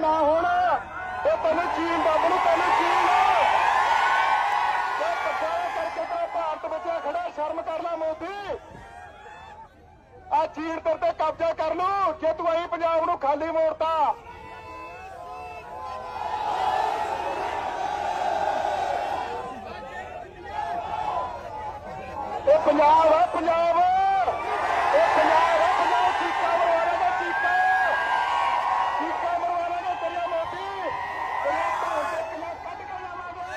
ਨਾ ਹੋਣ। ਇਹ ਤੈਨੂੰ ਚੀਨ ਦੱਬ ਨੂੰ ਤੈਨੂੰ ਚੀਨ ਇਹ ਪਛਾਣ ਕਰਕੇ ਤਾਂ ਭਾਰਤ ਬਚਿਆ ਖੜਾ, ਸ਼ਰਮ ਕਰ ਲੈ ਮੋਦੀ। ਆ ਚੀਨ ਤੇਰੇ ਤੇ ਕਬਜ਼ਾ ਕਰ ਲੂ ਜੇ ਤੂੰ ਆਈ ਪੰਜਾਬ ਨੂੰ ਖਾਲੀ ਮੋੜਤਾ। ਇਹ ਪੰਜਾਬ ਹੈ ਪੰਜਾਬ ਇਹ ਪੰਜਾਬ ਹੈ ਪੰਜਾਬ ਚੀਕਾ ਮਰਵਾਣਾ ਦਾ ਚੀਕਾ ਚੀਕਾ ਮਰਵਾਣਾ ਦਾ ਤੇਰਾ ਮੋਦੀ ਤੇਰੇ ਤੋਂ ਤੇ ਕਿਲਾ ਕੱਢ ਕੇ ਜਾਵਾਂਗੇ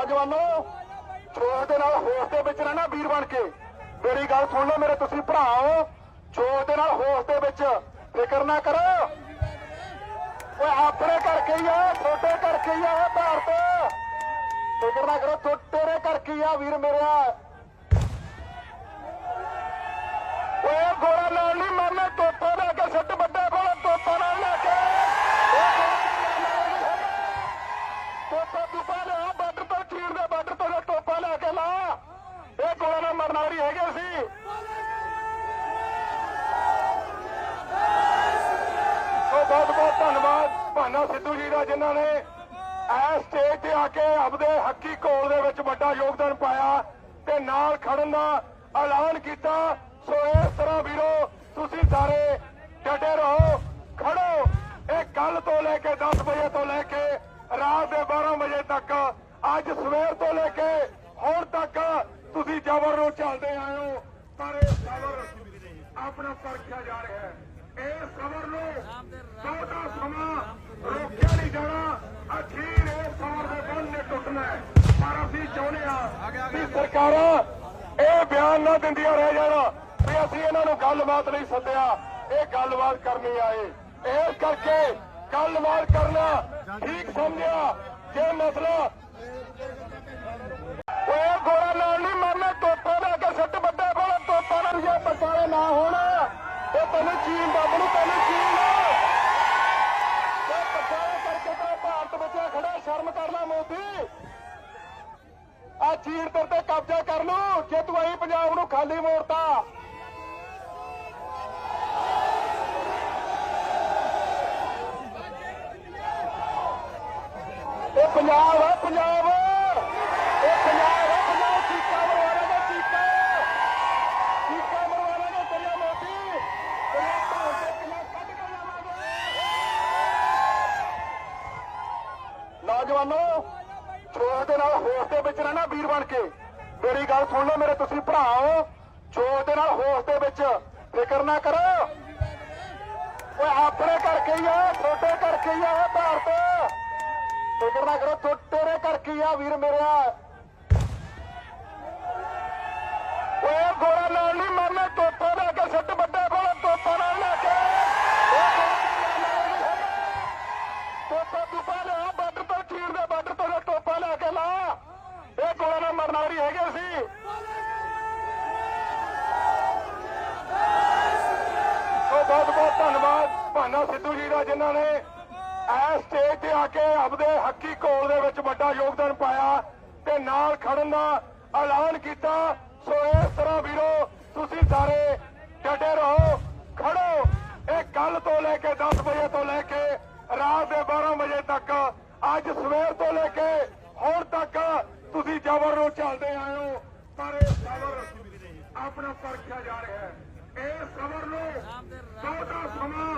ਨੌਜਵਾਨੋ ਚੋਰ ਦੇ ਨਾਲ ਹੋਸ਼ ਦੇ ਵਿੱਚ ਰਹਿਣਾ ਵੀਰ ਬਣ ਕੇ। ਮੇਰੀ ਗੱਲ ਸੁਣ ਲਓ ਮੇਰੇ ਤੁਸੀਂ ਭਰਾ ਹੋ ਚੋਰ ਦੇ ਨਾਲ ਹੋਸ਼ ਦੇ ਵਿੱਚ ਫਿਕਰ ਨਾ ਕਰੋ। ਓਏ ਆਪਣੇ ਕਰਕੇ ਹੀ ਆ ਛੋਟੇ ਕਰਕੇ ਹੀ ਆ ਭਾਰਤ। ਫਿਕਰ ਨਾ ਕਰੋ, ਤੁ- ਤੇਰੇ ਕਰਕੇ ਹੀ ਆ ਵੀਰ ਮੇਰਿਆ ਓਏ ਗੋਲਾ ਨਾਲ ਲਈ ਮਰਨਾ ਤੋਪਾ ਲੈ ਕੇ ਸੱਟ ਮਰਨ ਵਾਲੀ ਹੈਗੇ ਸੀ ਸੋ ਬਹੁਤ ਬਹੁਤ ਧੰਨਵਾਦ ਭਾਨਾ ਸਿੱਧੂ ਜੀ ਦਾ ਜਿਨ੍ਹਾਂ ਨੇ ਇਸ ਸਟੇਜ ਤੇ ਆ ਕੇ ਆਪਦੇ ਹੱਕੀ ਕੋਲ ਦੇ ਵਿੱਚ ਵੱਡਾ ਯੋਗਦਾਨ ਪਾਇਆ ਤੇ ਨਾਲ ਖੜਨ ਦਾ ਐਲਾਨ ਕੀਤਾ। ਸੋ ਇਸ ਤਰ੍ਹਾਂ ਵੀਰੋ, ਤੁਸੀਂ ਸਾਰੇ ਡਟੇ ਰਹੋ, ਖੜੋ। ਇਹ ਕੱਲ ਤੋਂ ਲੈ ਕੇ 10 ਵਜੇ ਤੋਂ ਲੈ ਕੇ ਰਾਤ ਦੇ 12 ਵਜੇ ਤੱਕ, ਅੱਜ ਸਵੇਰ ਤੋਂ ਲੈ ਕੇ ਹੁਣ ਤੱਕ ਤੁਸੀਂ ਜ਼ਬਰ ਨੂੰ ਝੱਲਦੇ ਆਏ ਹੋ, ਪਰ ਇਹ ਜ਼ਬਰ ਆਪਣਾ ਪਰਖਿਆ ਜਾ ਰਿਹਾ ਹੈ। ਇਹ ਸਬਰ ਨੂੰ ਬਹੁਤਾ ਸਮਾਂ ਰੋਕਿਆ ਨਹੀਂ ਜਾਣਾ। ਅਖੀਰ ਇਹ ਸਬਰ ਦੇ ਬੰਨ ਨੇ ਟੁੱਟਣਾ ਹੈ। ਪਰ ਅਸੀਂ ਚਾਹੁੰਦੇ ਹਾਂ ਕਿ ਸਰਕਾਰਾਂ ਇਹ ਬਿਆਨ ਨਾ ਦਿੰਦੀਆਂ ਰਹਿ ਜਾਣਾ ਵੀ ਅਸੀਂ ਇਹਨਾਂ ਨੂੰ ਗੱਲਬਾਤ ਨਹੀਂ ਸੱਦਿਆ। ਇਹ ਗੱਲਬਾਤ ਕਰਨੀ ਆਏ। ਇਸ ਕਰਕੇ ਗੱਲਬਾਤ ਕਰਨਾ ਠੀਕ ਸਮਝਿਆ। ਜੇ ਮਸਲਾ ਓਏ ਗੋਲਾ ਨਾਲ ਨਹੀਂ ਮਰਨਾ ਤੋਪਾ ਲੈ ਕੇ ਸੱਟ ਵੱਡੇ ਕੋਲ ਤੋਪਾ ਨਾਲ ਜੇ ਪਛਾਣੇ ਨਾ ਹੋਣ ਇਹ ਤੈਨੂੰ ਚੀਨ ਦੱਬ ਨੂੰ ਤੈਨੂੰ ਚੀਨ ਇਹ ਪਛਾਣੇ ਕਰਕੇ ਤਾਂ ਭਾਰਤ ਬਚਿਆ ਖੜਾ ਸ਼ਰਮ ਕਰ ਲੈ ਮੋਦੀ ਆ ਚੀਨ ਤੇਰੇ ਤੇ ਕਬਜ਼ਾ ਕਰ ਲੂ ਜੇ ਤੂੰ ਆਈ ਪੰਜਾਬ ਨੂੰ ਖਾਲੀ ਮੋੜਤਾ। ਇਹ ਪੰਜਾਬ ਹੈ, ਪੰਜਾਬ। ਇਹ ਪੰਜਾਬ ਹੈ, ਪੰਜਾਬ। ਚੀਕਾ ਮਰਵਾਣਾ ਦਾ ਚੀਕਾ ਚੀਕਾ ਮਰਵਾਣਾ ਦਾ ਤੇਰਾ ਮੋਦੀ ਤੇਰੇ ਤੋਂ ਤੇ ਕਿਲਾ ਕੱਢ ਕੇ ਜਾਵਾਂਗੇ। ਨੌਜਵਾਨੋ ਚੋਰ ਦੇ ਨਾਲ ਹੋਸ਼ ਦੇ ਵਿੱਚ ਰਹਿਣਾ ਵੀਰ ਬਣ ਕੇ। ਮੇਰੀ ਗੱਲ ਸੁਣ ਲਓ ਮੇਰੇ ਤੁਸੀਂ ਭਰਾ ਹੋ ਚੋਰ ਦੇ ਨਾਲ ਹੋਸ਼ ਦੇ ਵਿੱਚ ਫਿਕਰ ਨਾ ਕਰੋ। ਓਏ ਆਪਣੇ ਕਰਕੇ ਹੀ ਆ ਛੋਟੇ ਕਰਕੇ ਹੀ ਆ ਇਹ ਭਾਰਤ। ਫਿਕਰ ਨਾ ਕਰੋ, ਤੁ- ਤੇਰੇ ਕਰਕੇ ਹੀ ਆ ਵੀਰ ਮੇਰਿਆ ਓਏ ਗੋਲਾ ਨਾਲ ਨਹੀਂ ਮਰਨਾ ਤੋਪਾ ਦੇ ਅੱਗੇ ਸੱਟ ਨਾਲ ਹੈਗੇ ਸੀ ਸੋ ਬਹੁਤ ਬਹੁਤ ਧੰਨਵਾਦ ਭਾਨਾ ਸਿੱਧੂ ਜੀ ਦਾ ਜਿਨ੍ਹਾਂ ਨੇ ਇਸ ਸਟੇਜ ਤੇ ਆ ਕੇ ਆਪਦੇ ਹੱਕੀ ਕੋਲ ਦੇ ਵਿੱਚ ਵੱਡਾ ਯੋਗਦਾਨ ਪਾਇਆ ਤੇ ਨਾਲ ਖੜਨ ਦਾ ਐਲਾਨ ਕੀਤਾ। ਸੋ ਇਸ ਤਰ੍ਹਾਂ ਵੀਰੋ, ਤੁਸੀਂ ਸਾਰੇ ਡਟੇ ਰਹੋ, ਖੜੋ। ਇਹ ਕੱਲ ਤੋਂ ਲੈ ਕੇ 10 ਵਜੇ ਤੋਂ ਲੈ ਕੇ ਰਾਤ ਦੇ 12 ਵਜੇ ਤੱਕ, ਅੱਜ ਸਵੇਰ ਤੋਂ ਲੈ ਕੇ ਹੁਣ ਤੱਕ ਤੁਸੀਂ ਜ਼ਬਰ ਨੂੰ ਝੱਲਦੇ ਆਏ ਹੋ, ਪਰ ਇਹ ਜ਼ਬਰ ਆਪਣਾ ਪਰਖਿਆ ਜਾ ਰਿਹਾ ਹੈ। ਇਹ ਸਬਰ ਨੂੰ ਬਹੁਤਾ ਸਮਾਂ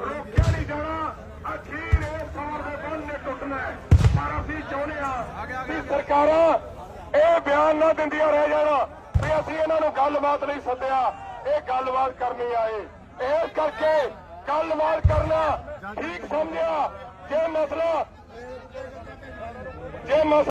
ਰੋਕਿਆ ਨਹੀਂ ਜਾਣਾ। ਅਖੀਰ ਇਹ ਸਬਰ ਦੇ ਬੰਨ ਨੇ ਟੁੱਟਣਾ ਹੈ। ਪਰ ਅਸੀਂ ਚਾਹੁੰਦੇ ਹਾਂ ਕਿ ਸਰਕਾਰਾਂ ਇਹ ਬਿਆਨ ਨਾ ਦਿੰਦੀਆਂ ਰਹਿ ਜਾਣ ਵੀ ਅਸੀਂ ਇਹਨਾਂ ਨੂੰ ਗੱਲਬਾਤ ਨਹੀਂ ਸੱਦਿਆ, ਇਹ ਗੱਲਬਾਤ ਕਰਨੀ ਆਏ। ਇਸ ਕਰਕੇ ਗੱਲਬਾਤ ਕਰਨਾ ਠੀਕ ਸਮਝਿਆ। ਜੇ ਮਸਲਾ ਜੇ ਮਸਲਾ